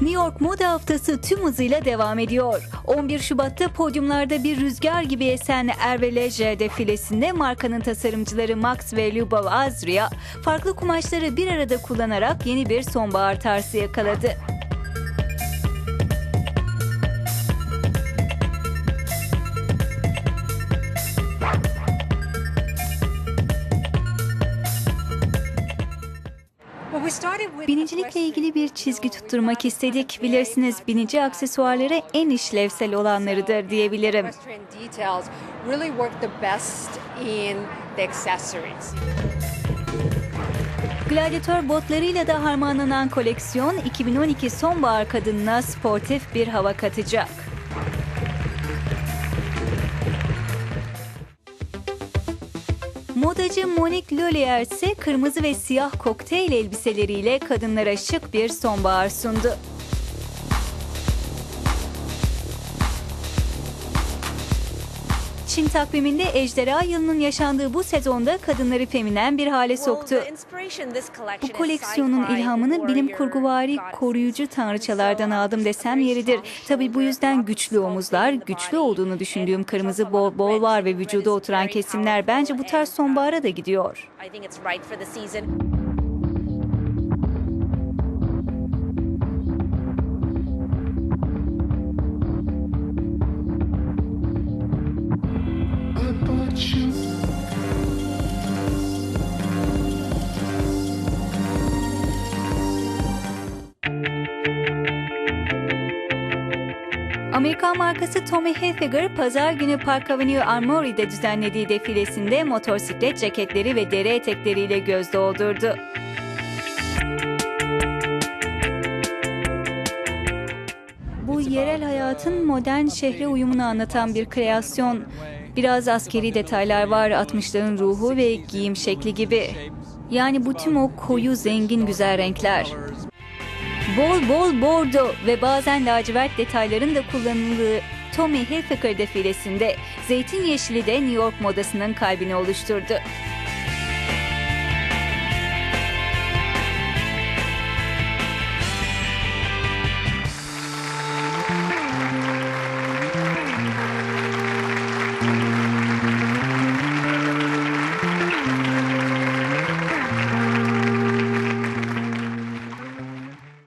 New York Moda Haftası tüm hızıyla devam ediyor. 11 Şubat'ta podyumlarda bir rüzgar gibi esen Erve Leje defilesinde markanın tasarımcıları Max ve Lyubov Azria farklı kumaşları bir arada kullanarak yeni bir sonbahar tarzı yakaladı. Binicilikle ilgili bir çizgi tutturmak istedik. Bilirsiniz binici aksesuarları en işlevsel olanlarıdır diyebilirim. Gladyatör botlarıyla da harmanlanan koleksiyon 2012 sonbahar kadınına sportif bir hava katacak. Modacı Monique Lolier ise kırmızı ve siyah kokteyl elbiseleriyle kadınlara şık bir sonbahar sundu. Çin takviminde ejderha yılının yaşandığı bu sezonda kadınları feminen bir hale soktu. Bu koleksiyonun ilhamını bilim kurguvari koruyucu tanrıçalardan aldım desem yeridir. Tabii bu yüzden güçlü omuzlar, güçlü olduğunu düşündüğüm kırmızı bol bol var ve vücuda oturan kesimler bence bu tarz sonbahara da gidiyor. Amerikan markası Tommy Hilfiger pazar günü Park Avenue Armory'de düzenlediği defilesinde motosiklet ceketleri ve deri etekleriyle göz doldurdu. Bu yerel hayatın modern şehre uyumunu anlatan bir kreasyon. Biraz askeri detaylar var, 60'ların ruhu ve giyim şekli gibi. Yani bu tüm o koyu, zengin, güzel renkler. Bol bol bordo ve bazen lacivert detayların da kullanıldığı Tommy Hilfiger defilesinde zeytin yeşili de New York modasının kalbini oluşturdu. Mm-hmm.